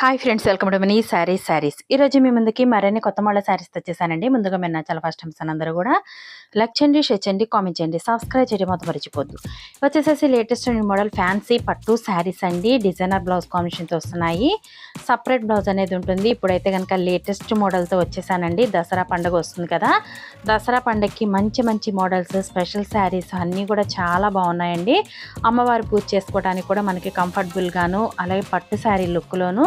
Hi friends welcome to Money saris saris ఈరోజు మీ ముందుకి మరిన్ని కొత్త మోడల్ శారీస్ తెచ్చేసానండి. ముందుగా మీరు నా చాలా ఫస్ట్ టైమ్స్ అందరూ కూడా లైక్ చేయండి షేర్ చేయండి కామెంట్ చేయండి సబ్స్క్రైబ్ చేయడం మొత్తం మరిచిపోద్దు వచ్చేసేసి లేటెస్ట్ మోడల్ ఫ్యాన్సీ పట్టు శారీస్ అండి. డిజైనర్ బ్లౌజ్ కాంబినేషన్తో వస్తున్నాయి. సపరేట్ బ్లౌజ్ అనేది ఉంటుంది. ఇప్పుడైతే కనుక లేటెస్ట్ మోడల్తో వచ్చేసానండి. దసరా పండుగ వస్తుంది కదా. దసరా పండుగకి మంచి మంచి మోడల్స్ స్పెషల్ శారీస్ అన్నీ కూడా చాలా బాగున్నాయండి. అమ్మవారి పూజ చేసుకోవడానికి కూడా మనకి కంఫర్టబుల్గాను అలాగే పట్టు శారీ లుక్లోను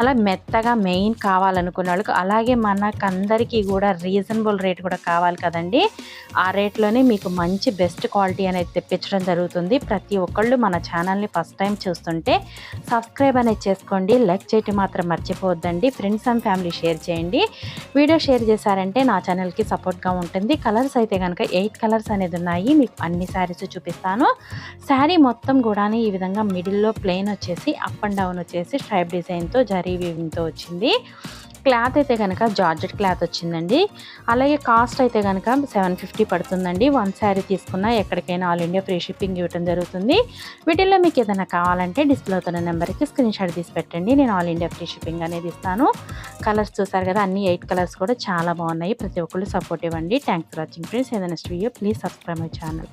అలా మెత్తగా మెయిన్ కావాలనుకున్న వాళ్ళకి అలాగే మనకందరికీ కూడా రీజనబుల్ రేట్ కూడా కావాలి కదండి. ఆ రేట్లోనే మీకు మంచి బెస్ట్ క్వాలిటీ అనేది తెప్పించడం జరుగుతుంది. ప్రతి ఒక్కళ్ళు మన ఛానల్ని ఫస్ట్ టైం చూస్తుంటే సబ్స్క్రైబ్ అనేది చేసుకోండి. లైక్ చేయటం మాత్రం మర్చిపోవద్దండి. ఫ్రెండ్స్ అండ్ ఫ్యామిలీ షేర్ చేయండి. వీడియో షేర్ చేశారంటే నా ఛానల్కి సపోర్ట్గా ఉంటుంది. కలర్స్ అయితే కనుక ఎయిట్ కలర్స్ అనేది ఉన్నాయి. మీకు అన్ని శారీస్ చూపిస్తాను. శారీ మొత్తం కూడా ఈ విధంగా మిడిల్లో ప్లెయిన్ వచ్చేసి అప్ అండ్ డౌన్ వచ్చేసి స్ట్రైప్ డిజైన్తో జరీ వీవింగ్తో వచ్చింది. క్లాత్ అయితే కనుక జార్జెట్ క్లాత్ వచ్చిందండి. అలాగే కాస్ట్ అయితే కనుక సెవెన్ ఫిఫ్టీ పడుతుందండి. వన్ శారీ తీసుకున్నా ఎక్కడికైనా ఆల్ ఇండియా ఫ్రీ షిప్పింగ్ ఇవ్వడం జరుగుతుంది. వీటిల్లో మీకు ఏదైనా కావాలంటే డిస్ప్లే అవుతున్న నెంబర్కి స్క్రీన్ షాట్ తీసి పెట్టండి. నేను ఆల్ ఇండియా ఫ్రీ షిప్పింగ్ అనేది ఇస్తాను. కలర్స్ చూసారు కదా అన్ని ఎయిట్ కలర్స్ కూడా చాలా బాగున్నాయి. ప్రతి ఒక్కళ్ళు సపోర్ట్ ఇవ్వండి. Thanks for watching friends. ఏదైనా video please subscribe my channel.